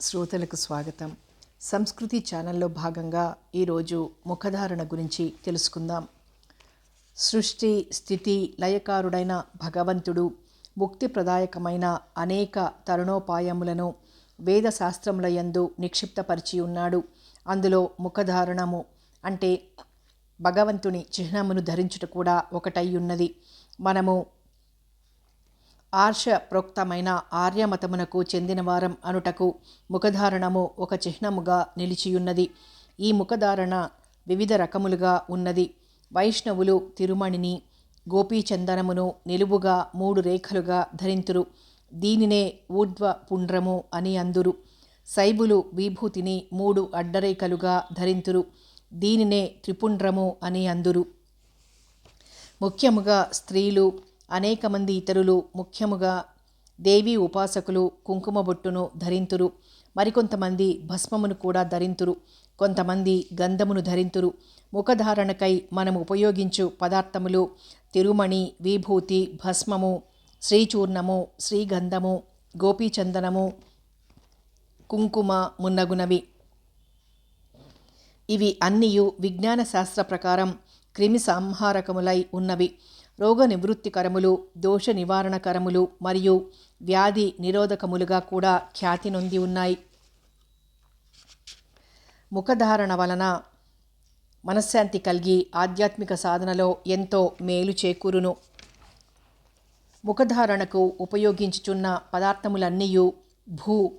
శ్రోతలకు స్వాగతం. సంస్కృతి ఛానల్లో భాగంగా ఈరోజు ముఖధారణ గురించి తెలుసుకుందాం. సృష్టి స్థితి లయకారుడైన భగవంతుడు ముక్తిప్రదాయకమైన అనేక తరుణోపాయములను వేదశాస్త్రములయందు నిక్షిప్తపరిచి ఉన్నాడు. అందులో ముఖధారణము అంటే భగవంతుని చిహ్నమును ధరించుట కూడా ఒకటై ఉన్నది. మనము ఆర్ష ప్రోక్తమైన ఆర్యమతమునకు చెందినవారం అనుటకు ముఖధారణము ఒక చిహ్నముగా నిలిచియున్నది. ఈ ముఖధారణ వివిధ రకములుగా ఉన్నది. వైష్ణవులు తిరుమణిని గోపీచందనమును నిలువుగా మూడు రేఖలుగా ధరింతురు. దీనినే ఊర్ధ్వ పుండ్రము అని అందురు. శైబులు విభూతిని మూడు అడ్డరేఖలుగా ధరింతురు. దీనినే త్రిపుండ్రము అని అందురు. ముఖ్యముగా స్త్రీలు అనేక మంది ఇతరులు ముఖ్యముగా దేవీ ఉపాసకులు కుంకుమ బొట్టును ధరింతురు. మరికొంతమంది భస్మమును కూడా ధరింతురు. కొంతమంది గంధమును ధరింతురు. ముఖధారణకై మనం ఉపయోగించు పదార్థములు తిరుమణి విభూతి భస్మము శ్రీచూర్ణము శ్రీగంధము గోపీచందనము కుంకుమ మున్నగునవి. ఇవి అన్నియు విజ్ఞాన శాస్త్ర ప్రకారం క్రిమి సంహారకములై ఉన్నవి. రోగ నివృత్తికరములు దోష నివారణకరములు మరియు వ్యాధి నిరోధకములుగా కూడా ఖ్యాతి నొంది ఉన్నాయి. ముఖధారణ వలన మనశ్శాంతి కలిగి ఆధ్యాత్మిక సాధనలో ఎంతో మేలు చేకూరును. ముఖధారణకు ఉపయోగించుచున్న పదార్థములన్నీయు భూ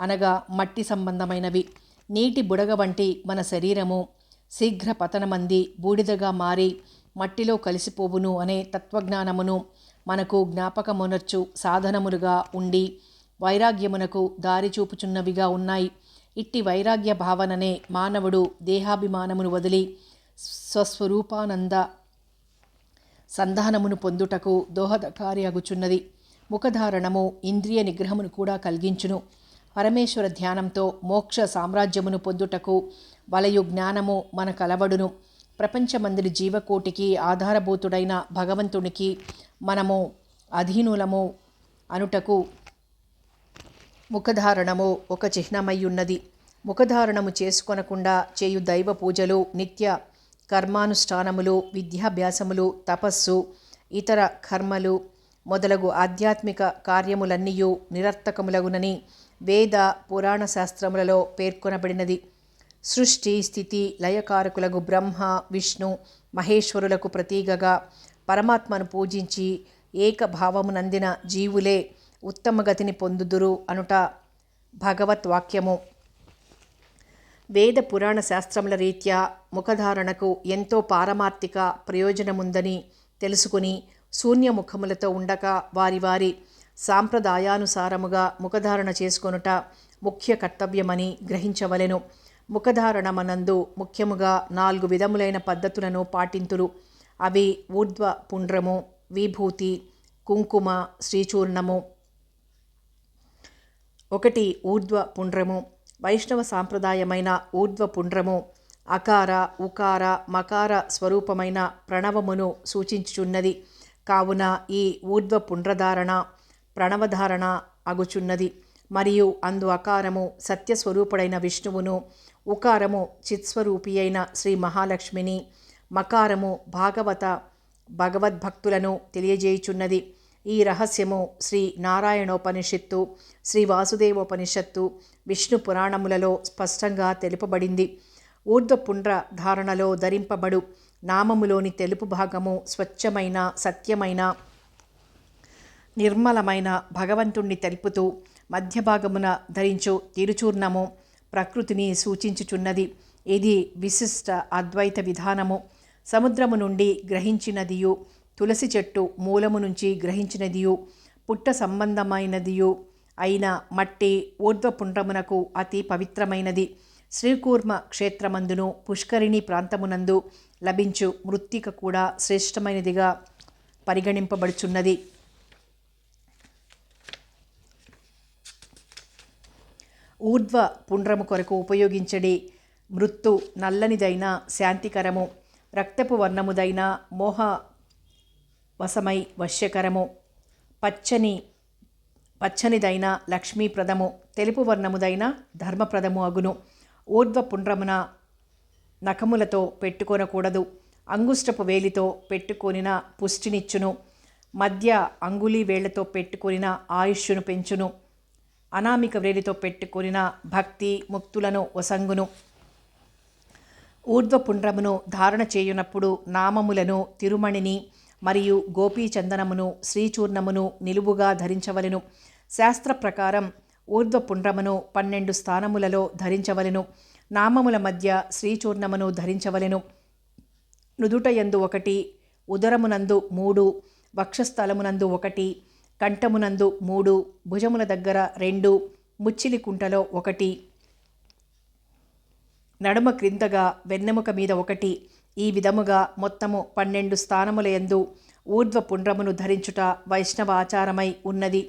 అనగా మట్టి సంబంధమైనవి. నీటి బుడగ వంటి మన శరీరము శీఘ్ర పతనమంది బూడిదగా మారి మట్టిలో కలిసిపోవును అనే తత్వజ్ఞానమును మనకు జ్ఞాపకమునర్చు సాధనములుగా ఉండి వైరాగ్యమునకు దారి చూపుచున్నవిగా ఉన్నాయి. ఇట్టి వైరాగ్య భావననే మానవుడు దేహాభిమానమును వదిలి స్వస్వరూపానంద సంధానమును పొందుటకు దోహదకారి అగుచున్నది ముఖధారణము ఇంద్రియ నిగ్రహమును కూడా కలిగించును. పరమేశ్వర ధ్యానంతో మోక్ష సామ్రాజ్యమును పొందుటకు వలయు జ్ఞానము మన కలవడును ప్రపంచమందిరి జీవకోటికి ఆధారభూతుడైన భగవంతునికి మనము అధీనులము అనుటకు ముఖధారణము ఒక చిహ్నమయ్యున్నది ముఖధారణము చేసుకొనకుండా చేయు దైవ పూజలు నిత్య కర్మానుష్ఠానములు విద్యాభ్యాసములు తపస్సు ఇతర కర్మలు మొదలగు ఆధ్యాత్మిక కార్యములన్నీయు నిరర్థకములగునని వేద పురాణ శాస్త్రములలో పేర్కొనబడినది. సృష్టి స్థితి లయకారకులకు బ్రహ్మ విష్ణు మహేశ్వరులకు ప్రతీకగా పరమాత్మను పూజించి ఏకభావమునందిన జీవులే ఉత్తమగతిని పొందుదురు అనుట భగవత్ వాక్యము వేద పురాణ శాస్త్రముల రీత్యా ముఖధారణకు ఎంతో పారమార్థిక ప్రయోజనముందని తెలుసుకుని శూన్యముఖములతో ఉండక వారి వారి సాంప్రదాయానుసారముగా ముఖధారణ చేసుకొనుట ముఖ్య కర్తవ్యమని గ్రహించవలెను. ముఖధారణమనందు ముఖ్యముగా నాలుగు విధములైన పద్ధతులను పాటింతురు. అవి ఊర్ధ్వ పుండ్రము విభూతి కుంకుమ శ్రీచూర్ణము. ఒకటి ఊర్ధ్వ పుండ్రము. వైష్ణవ సాంప్రదాయమైన ఊర్ధ్వ పుండ్రము అకార ఉకార మకార స్వరూపమైన ప్రణవమును సూచించుచున్నది. కావున ఈ ఊర్ధ్వ పుండ్రధారణ ప్రణవధారణ అగుచున్నది. మరియు అందు అకారము సత్యస్వరూపుడైన విష్ణువును ఉకారము చిత్స్వరూపి అయిన శ్రీ మహాలక్ష్మిని మకారము భాగవత భగవద్భక్తులను తెలియజేయుచున్నది. ఈ రహస్యము శ్రీ నారాయణోపనిషత్తు శ్రీ వాసుదేవోపనిషత్తు విష్ణు పురాణములలో స్పష్టంగా తెలుపబడింది. ఊర్ధ్వపుండ్ర ధారణలో ధరింపబడు నామములోని తెలుపు భాగము స్వచ్ఛమైన సత్యమైన నిర్మలమైన భగవంతుణ్ణి తెలుపుతూ మధ్య భాగమున ధరించు తిరుచూర్ణము ప్రకృతిని సూచించుచున్నది. ఇది విశిష్ట అద్వైత విధానము. సముద్రము నుండి గ్రహించినదియు తులసి చెట్టు మూలము నుంచి గ్రహించినదియు పుట్ట సంబంధమైనదియు అయిన మట్టి ఊర్ధ్వపుండ్రమునకు అతి పవిత్రమైనది. శ్రీకూర్మ క్షేత్రమందును పుష్కరిణి ప్రాంతమునందు లభించు మృత్తిక కూడా శ్రేష్టమైనదిగా పరిగణింపబడుచున్నది. ఊర్ధ్వ పుండ్రము కొరకు ఉపయోగించడి. మృత్తు నల్లనిదైన శాంతికరము రక్తపు వర్ణముదైన మోహ వశమై వశ్యకరము. పచ్చని పచ్చనిదైన లక్ష్మీప్రదము తెలుపు వర్ణముదైన ధర్మప్రదము అగును. ఊర్ధ్వ పుండ్రమున నఖములతో పెట్టుకొనకూడదు. అంగుష్టపు వేలితో పెట్టుకొనిన పుష్టినిచ్చును. మధ్య అంగుళీ వేళ్ళతో పెట్టుకొనిన ఆయుష్యును పెంచును. అనామిక వ్రేలితో పెట్టుకొనిన భక్తి ముక్తులను వసంగును. ఊర్ధ్వపుండ్రమును ధారణ చేయునప్పుడు నామములను తిరుమణిని మరియు గోపీచందనమును శ్రీచూర్ణమును నిలువుగా ధరించవలెను. శాస్త్ర ప్రకారం ఊర్ధ్వపుండ్రమును పన్నెండు స్థానములలో ధరించవలెను. నామముల మధ్య శ్రీచూర్ణమును ధరించవలెను. నుదుటయందు ఒకటి ఉదరమునందు మూడు వక్షస్థలమునందు ఒకటి కంఠమునందు మూడు భుజముల దగ్గర రెండు ముచ్చిలి కుంటలో ఒకటి. నడుమ క్రిందగా వెన్నెముక మీద ఒకటి. ఈ విధముగా మొత్తము పన్నెండు స్థానములయందు ఊర్ధ్వ పుండ్రమును ధరించుట వైష్ణవ ఆచారమై ఉన్నది.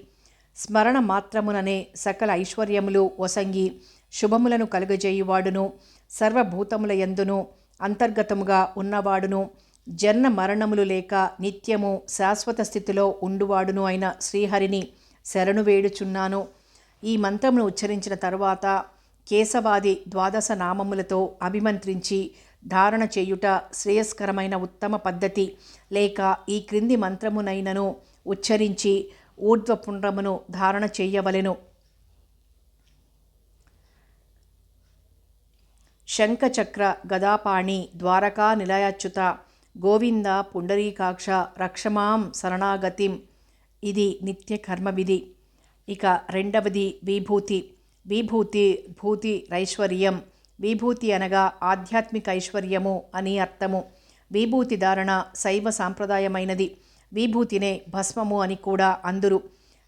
స్మరణ మాత్రముననే సకల ఐశ్వర్యములు ఒసంగి శుభములను కలుగజేయువాడును సర్వభూతముల యందును అంతర్గతముగా ఉన్నవాడును జన్మ మరణములు లేక నిత్యము శాశ్వత స్థితిలో ఉండువాడును అయిన శ్రీహరిని శరణు వేడుచున్నాను. ఈ మంత్రమును ఉచ్చరించిన తరువాత కేశవాది ద్వాదశ నామములతో అభిమంత్రించి ధారణ చేయుట శ్రేయస్కరమైన ఉత్తమ పద్ధతి లేక ఈ క్రింది మంత్రమునైనను ఉచ్చరించి ఊర్ధ్వపుండ్రమును ధారణ చేయవలెను. శంఖచక్ర గదాపాణి ద్వారకా నిలయాచ్యుత గోవింద పుండరీకాక్ష రక్షమాం శరణాగతిం. ఇది నిత్య కర్మవిధి. ఇక రెండవది విభూతి. విభూతి భూతి ఐశ్వర్యం. విభూతి అనగా ఆధ్యాత్మిక ఐశ్వర్యము అని అర్థము. విభూతి ధారణ శైవ సాంప్రదాయమైనది. విభూతినే భస్మము అని కూడా అందురు.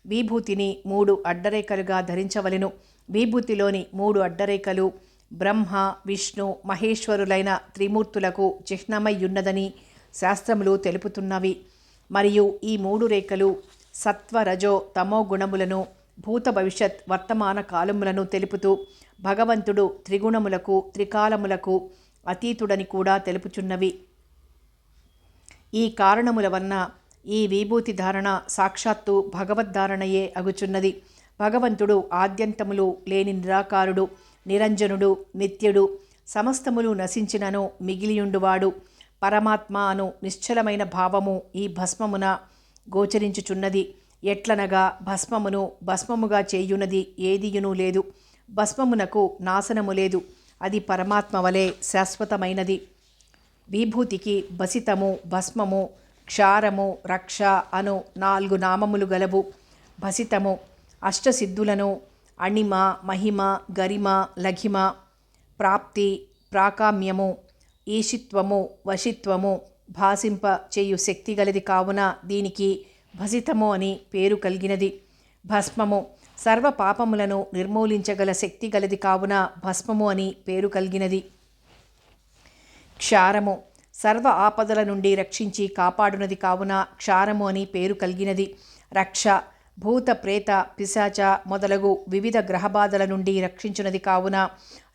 విభూతిని మూడు అడ్డరేఖలుగా ధరించవలెను. విభూతిలోని మూడు అడ్డరేఖలు బ్రహ్మ విష్ణు మహేశ్వరులైన త్రిమూర్తులకు చిహ్నమయ్యున్నదని శాస్త్రములు తెలుపుతున్నవి. మరియు ఈ మూడు రేఖలు సత్వ రజో తమో గుణములను భూత భవిష్యత్ వర్తమాన కాలములను తెలుపుతూ భగవంతుడు త్రిగుణములకు త్రికాలములకు అతీతుడని కూడా తెలుపుచున్నవి. ఈ కారణముల వలన ఈ విభూతి ధారణ సాక్షాత్తు భగవద్ధారణయే అగుచున్నది. భగవంతుడు ఆద్యంతములు లేని నిరాకారుడు నిరంజనుడు నిత్యుడు సమస్తములు నశించినను మిగిలియుండువాడు. పరమాత్మ అను నిశ్చలమైన భావము ఈ భస్మమున గోచరించుచున్నది. ఎట్లనగా భస్మమును భస్మముగా చేయునది ఏదియునూ లేదు. భస్మమునకు నాశనము లేదు. అది పరమాత్మ వలె శాశ్వతమైనది. విభూతికి బసితము భస్మము క్షారము రక్ష అను నాలుగు నామములు గలవు. భసితము అష్టసిద్ధులను అణిమ మహిమ గరిమ లఘిమ ప్రాప్తి ప్రాకామ్యము ఈషిత్వము వశిత్వము భాసింప చేయు శక్తి గలది కావున దీనికి భసితము అని పేరు కలిగినది. భస్మము సర్వ పాపములను నిర్మూలించగల శక్తి గలది కావున భస్మము అని పేరు కలిగినది. క్షారము సర్వ ఆపదల నుండి రక్షించి కాపాడునది కావున క్షారము అని పేరు కలిగినది. రక్ష భూత ప్రేత పిశాచ మొదలగు వివిధ గ్రహబాధల నుండి రక్షించునది కావున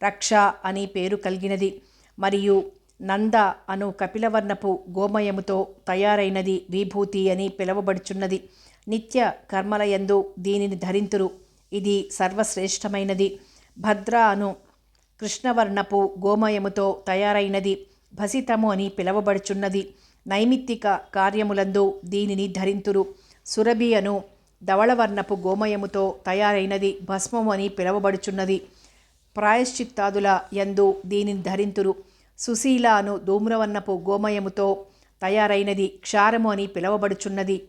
రక్ష అని పేరు కలిగినది. మరియు నంద అను కపిలవర్ణపు గోమయముతో తయారైనది విభూతి అని పిలువబడుచున్నది. నిత్య కర్మలయందు దీనిని ధరింతురు. ఇది సర్వశ్రేష్టమైనది. భద్ర అను కృష్ణవర్ణపు గోమయముతో తయారైనది భసితము అని పిలువబడుచున్నది. నైమిత్తిక కార్యములందు దీనిని ధరింతురు. సురభి అను ధవళవర్ణపు గోమయముతో తయారైనది భస్మము అని పిలువబడుచున్నది. ప్రాయశ్చిత్తాదుల యందు దీనిని ధరింతురు. సుశీల అను ధూమ్రవర్ణపు గోమయముతో తయారైనది క్షారము అని పిలువబడుచున్నది.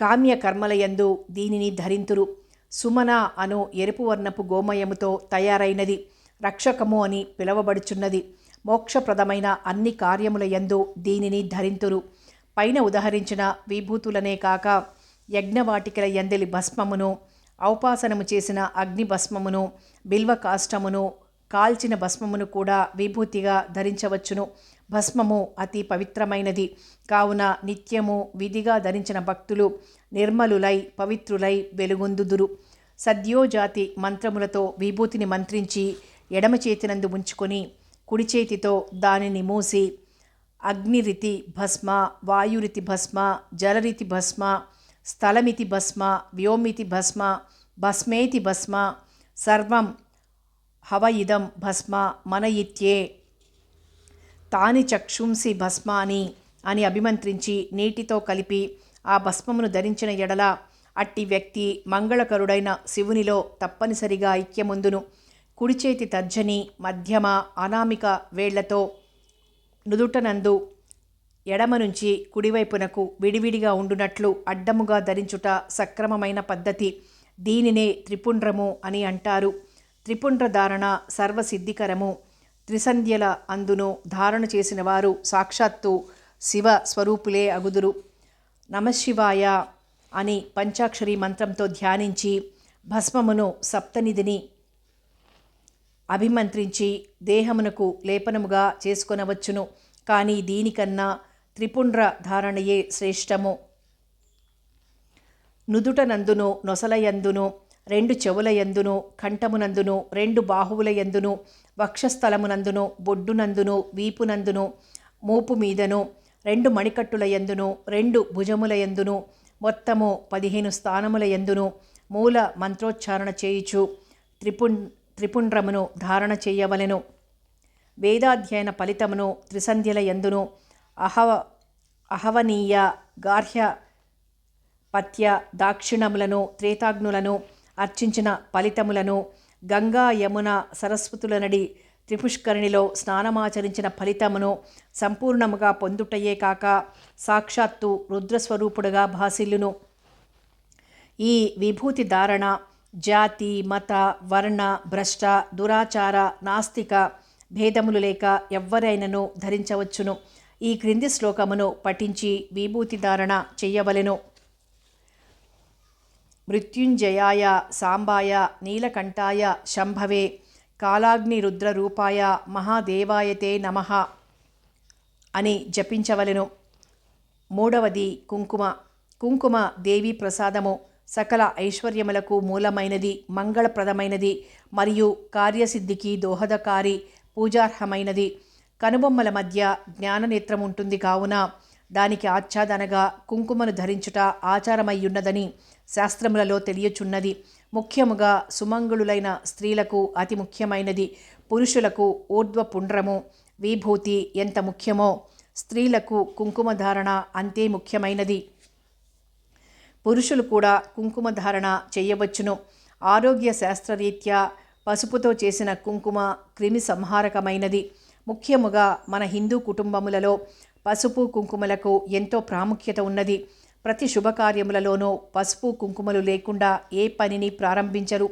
కామ్య కర్మలయందు దీనిని ధరింతురు. సుమన అను ఎరుపు వర్ణపు గోమయముతో తయారైనది రక్షకము అని పిలువబడుచున్నది. మోక్షప్రదమైన అన్ని కార్యముల యందు దీనిని ధరింతురు. పైన ఉదహరించిన విభూతులనే కాక యజ్ఞవాటికల ఎందలి భస్మమును ఔపాసనము చేసిన అగ్ని భస్మమును బిల్వ కాష్టమును కాల్చిన భస్మమును కూడా విభూతిగా ధరించవచ్చును. భస్మము అతి పవిత్రమైనది. కావున నిత్యము విధిగా ధరించిన భక్తులు నిర్మలులై పవిత్రులై వెలుగొందుదురు. సద్యోజాతి మంత్రములతో విభూతిని మంత్రించి ఎడమ చేతినందు ఉంచుకొని కుడి చేతితో దానిని మూసి అగ్నిరితి భస్మ వాయురితి భస్మ జలరితి భస్మ స్థలమితి భస్మ వ్యోమితి భస్మ భస్మేతి భస్మ సర్వం హవ ఇదం భస్మ మన ఇత్యే తాని చక్షుంసి భస్మాని అని అభిమంత్రించి నీటితో కలిపి ఆ భస్మమును ధరించిన ఎడల అట్టి వ్యక్తి మంగళకరుడైన శివునిలో తప్పనిసరిగా ఐక్యముందును. కుడిచేతి తర్జని మధ్యమ అనామిక వేళ్ళతో నుదుటనందు ఎడమ నుంచి కుడివైపునకు విడివిడిగా ఉండునట్లు అడ్డముగా ధరించుట సక్రమమైన పద్ధతి. దీనినే త్రిపుండ్రము అని అంటారు. త్రిపుండ్ర ధారణ సర్వసిద్ధికరము. త్రిసంధ్యల అందును ధారణ చేసిన వారు సాక్షాత్తు శివ స్వరూపులే అగుదురు. నమశివాయ అని పంచాక్షరి మంత్రంతో ధ్యానించి భస్మమును సప్తనిధిని అభిమంత్రించి దేహమునకు లేపనముగా చేసుకొనవచ్చును. కానీ దీనికన్నా త్రిపుండ్ర ధారణయే శ్రేష్టము. నుదుటనందును నొసలయందును రెండు చెవులయందును కంఠమునందును రెండు బాహువులయందును వక్షస్థలమునందును బొడ్డునందును వీపునందును మూపు మీదను రెండు మణికట్టులయందును రెండు భుజములయందును మొత్తము పదిహేను స్థానములయందును మూల మంత్రోచ్చారణ చేయుచు త్రిపుం త్రిపుండ్రమును ధారణ చేయవలెను. వేదాధ్యయన ఫలితమును త్రిసంధ్యల ఎందును అహవ అహవనీయ గార్హ్య పత్య దాక్షిణములను త్రేతాగ్నులను అర్చించిన ఫలితములను గంగా యమున సరస్వతుల నడి త్రిపుష్కరిణిలో స్నానమాచరించిన ఫలితమును సంపూర్ణముగా పొందుటయే కాక సాక్షాత్తు రుద్రస్వరూపుడుగా భాసిల్లును. ఈ విభూతి ధారణ జాతి మత వర్ణ భ్రష్ట దురాచార నాస్తిక భేదములు లేక ఎవ్వరైనను ధరించవచ్చును. ఈ క్రింది శ్లోకమును పఠించి విభూతి ధారణ చెయ్యవలెను మృత్యుంజయాయ సాంబాయ నీలకంఠాయ శంభవే కాలాగ్నిరుద్రరూపాయ మహాదేవాయతే నమ అని జపించవలెను. మూడవది కుంకుమ. కుంకుమ దేవి ప్రసాదము సకల ఐశ్వర్యములకు మూలమైనది మంగళప్రదమైనది మరియు కార్యసిద్ధికి దోహదకారి పూజార్హమైనది. కనుబొమ్మల మధ్య జ్ఞాననేత్రం ఉంటుంది కావున దానికి ఆచ్ఛాదనగా కుంకుమను ధరించుట ఆచారమయ్యున్నదని శాస్త్రములలో తెలియచున్నది. ముఖ్యముగా సుమంగుళులైన స్త్రీలకు అతి ముఖ్యమైనది. పురుషులకు ఊర్ధ్వ పుండ్రము విభూతి ఎంత ముఖ్యమో స్త్రీలకు కుంకుమధారణ అంతే ముఖ్యమైనది. పురుషులు కూడా కుంకుమ ధారణ చేయవచ్చును. ఆరోగ్య శాస్త్రరీత్యా పసుపుతో చేసిన కుంకుమ క్రిమి సంహారకమైనది ముఖ్యముగా మన హిందూ కుటుంబములలో పసుపు కుంకుమలకు ఎంతో ప్రాముఖ్యత ఉన్నది. ప్రతి శుభకార్యములలోనూ పసుపు కుంకుమలు లేకుండా ఏ పనిని ప్రారంభించరు.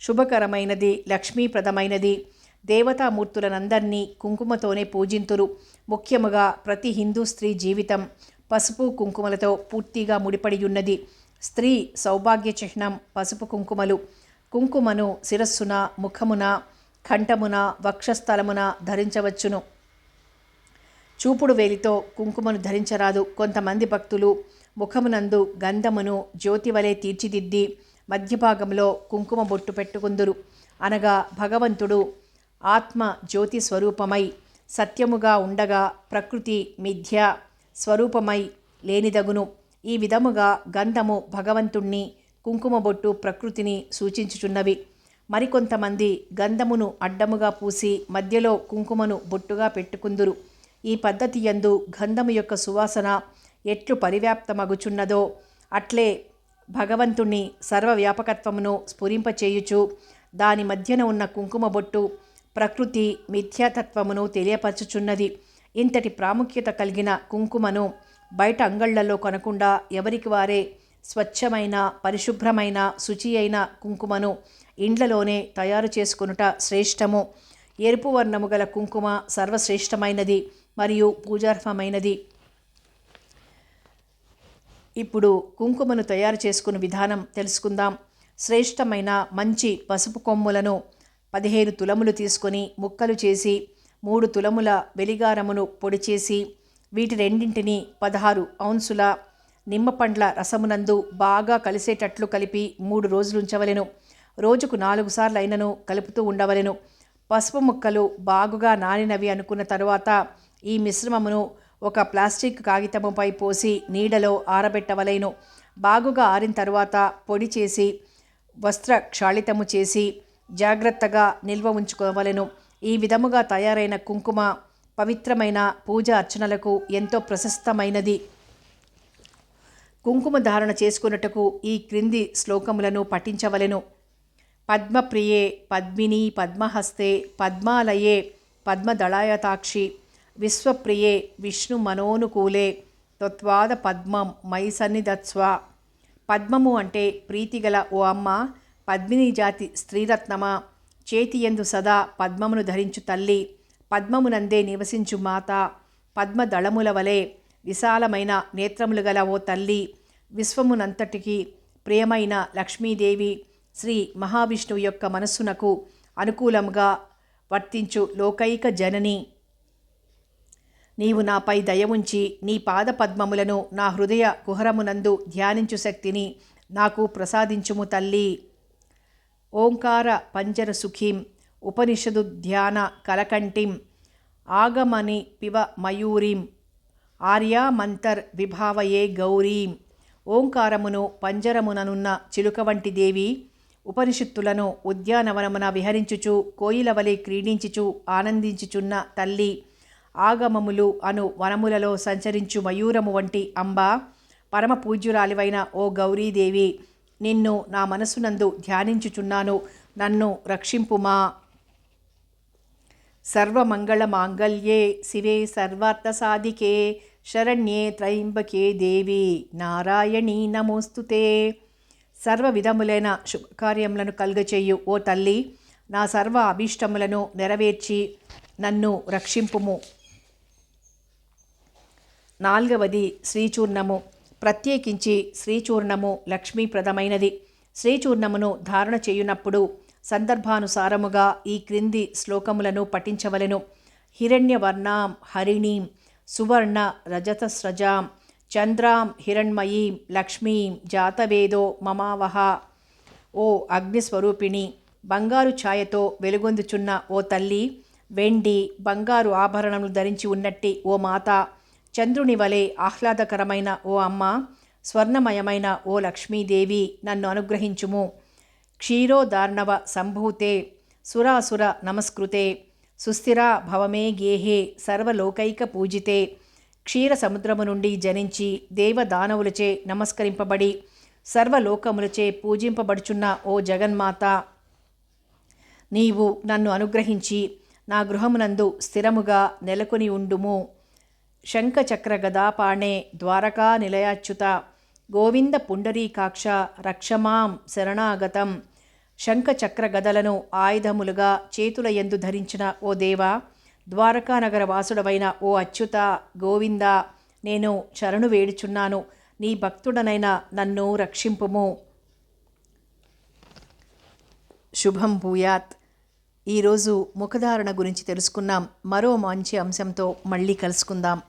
శుభకరమైనది లక్ష్మీప్రదమైనది దేవతామూర్తులనందరినీ కుంకుమతోనే పూజింతురు. ముఖ్యముగా ప్రతి హిందూ స్త్రీ జీవితం పసుపు కుంకుమలతో పూర్తిగా ముడిపడియున్నది. స్త్రీ సౌభాగ్య చిహ్నం పసుపు కుంకుమలు. కుంకుమను శిరస్సున ముఖమున కంఠమున వక్షస్థలమున ధరించవచ్చును. చూపుడు వేలితో కుంకుమను ధరించరాదు కొంతమంది భక్తులు. ముఖమునందు గంధమును జ్యోతి వలె తీర్చిదిద్ది మధ్యభాగంలో కుంకుమ బొట్టు పెట్టుకుందురు. అనగా భగవంతుడు ఆత్మ జ్యోతి స్వరూపమై సత్యముగా ఉండగా ప్రకృతి మిథ్య స్వరూపమై లేనిదగును. ఈ విధముగా గంధము భగవంతుణ్ణి కుంకుమ బొట్టు ప్రకృతిని సూచించుచున్నవి. మరికొంతమంది గంధమును అడ్డముగా పూసి మధ్యలో కుంకుమను బొట్టుగా పెట్టుకుందురు. ఈ పద్ధతి యందు గంధము యొక్క సువాసన ఎట్లు పరివ్యాప్తమగుచున్నదో అట్లే భగవంతుణ్ణి సర్వవ్యాపకత్వమును స్ఫురింపచేయుచు దాని మధ్యన ఉన్న కుంకుమ బొట్టు ప్రకృతి మిథ్యాతత్వమును తెలియపరచుచున్నది. ఇంతటి ప్రాముఖ్యత కలిగిన కుంకుమను బయట అంగళ్ళలో కొనకుండా ఎవరికి వారే స్వచ్ఛమైన పరిశుభ్రమైన శుచి అయిన కుంకుమను ఇండ్లలోనే తయారు చేసుకొనుట శ్రేష్టము. ఎరుపు వర్ణము గల కుంకుమ సర్వశ్రేష్టమైనది మరియు పూజార్హమైనది. ఇప్పుడు కుంకుమను తయారు చేసుకునే విధానం తెలుసుకుందాం. శ్రేష్టమైన మంచి పసుపు కొమ్ములను పదిహేను తులములు తీసుకొని ముక్కలు చేసి మూడు తులముల వెలిగారమును పొడి చేసి వీటి రెండింటిని పదహారు ఔన్సుల నిమ్మపండ్ల రసమునందు బాగా కలిసేటట్లు కలిపి మూడు రోజులు ఉంచవలెను రోజుకు నాలుగు సార్లు అయినను కలుపుతూ ఉండవలెను. పసుపు ముక్కలు బాగుగా నానినవి అనుకున్న తరువాత ఈ మిశ్రమమును ఒక ప్లాస్టిక్ కాగితముపై పోసి నీడలో ఆరబెట్టవలేను. బాగుగా ఆరిన తరువాత పొడి చేసి వస్త్ర క్షాళితము చేసి జాగ్రత్తగా నిల్వ ఉంచుకోవలెను. ఈ విధముగా తయారైన కుంకుమ పవిత్రమైన పూజ అర్చనలకు ఎంతో ప్రశస్తమైనది. కుంకుమ ధారణ చేసుకున్నట్టుకు ఈ క్రింది శ్లోకములను పఠించవలెను. పద్మప్రియే పద్మిని పద్మహస్తే పద్మాలయే పద్మదళాయతాక్షి విశ్వప్రియే విష్ణు మనోనుకూలే తత్వాద పద్మం మై సన్నిధత్స్వ పద్మము అంటే ప్రీతిగల ఓ అమ్మ పద్మిని జాతి స్త్రీరత్నమా చేతియందు సదా పద్మమును ధరించు తల్లి పద్మమునందే నివసించు మాత పద్మదళముల వలె విశాలమైన నేత్రములు గల ఓ తల్లి విశ్వమునంతటికి ప్రియమైన లక్ష్మీదేవి శ్రీ మహావిష్ణువు యొక్క మనస్సునకు అనుకూలముగా వర్తించు లోకైక జనని. నీవు నాపై దయ ఉంచి నీ పాద పద్మములను నా హృదయ కుహరమునందు ధ్యానించు శక్తిని నాకు ప్రసాదించుము తల్లి. ఓంకార పంజర సుఖీం ఉపనిషదు ధ్యాన కలకంటిం ఆగమని పివ మయూరీం ఆర్యామంతర్ విభావయే గౌరీం. ఓంకారమును పంజరముననున్న చిలుక వంటి దేవి ఉపనిషత్తులను ఉద్యానవనమున విహరించుచు కోయిలవలి క్రీడించుచు ఆనందించుచున్న తల్లి ఆగమములు అను వనములలో సంచరించు మయూరము వంటి అంబ పరమ పూజ్యురాలివైన ఓ గౌరీదేవి నిన్ను నా మనసునందు ధ్యానించుచున్నాను నన్ను రక్షింపుమా. సర్వమంగళ మాంగళ్యే శివే సర్వార్థ సాధికే శరణ్యే త్రయంబకే దేవి. నారాయణీ నమోస్తుతే. సర్వ విధములైన శుభకార్యములను కలుగచేయు ఓ తల్లి. నా సర్వ అభీష్టములను నెరవేర్చి నన్ను రక్షింపుము. నాల్గవది శ్రీచూర్ణము. ప్రత్యేకించి శ్రీచూర్ణము లక్ష్మీప్రదమైనది. శ్రీచూర్ణమును ధారణ చేయునప్పుడు సందర్భానుసారముగా ఈ క్రింది శ్లోకములను పఠించవలెను. హిరణ్యవర్ణాం హరిణీం సువర్ణ రజతస్రజాం చంద్రాం హిరణ్మయీం లక్ష్మీం జాతవేదో మమావహ ఓ అగ్నిస్వరూపిణి బంగారు ఛాయతో వెలుగొందుచున్న ఓ తల్లి వెండి బంగారు ఆభరణములు ధరించి ఉన్నట్టి ఓ మాత చంద్రుని వలె ఆహ్లాదకరమైన ఓ అమ్మ స్వర్ణమయమైన ఓ లక్ష్మీదేవి నన్ను అనుగ్రహించుము. క్షీరోదార్ణవ సంభూతే సురాసుర నమస్కృతే సుస్థిరా భవమే గేహే సర్వలోకైక పూజితే క్షీర సముద్రము నుండి జనించి దేవదానవులచే నమస్కరింపబడి సర్వలోకములచే పూజింపబడుచున్న ఓ జగన్మాత. నీవు నన్ను అనుగ్రహించి నా గృహమునందు స్థిరముగా నెలకొని ఉండుము. శంఖచక్ర గదాపాణే ద్వారకా నిలయాచ్యుత. గోవింద పుండరీకాక్ష రక్షమాం శరణాగతం. శంఖచక్ర గదలను ఆయుధములుగా చేతుల ఎందు ధరించిన ఓ దేవా ద్వారకానగర వాసుడవైన ఓ అచ్యుత గోవింద నేను చరణు వేడుచున్నాను. నీ భక్తుడనైన నన్ను రక్షింపుము. శుభం భూయాత్. ఈరోజు ముఖధారణ గురించి తెలుసుకున్నాం. మరో మంచి అంశంతో మళ్ళీ కలుసుకుందాం.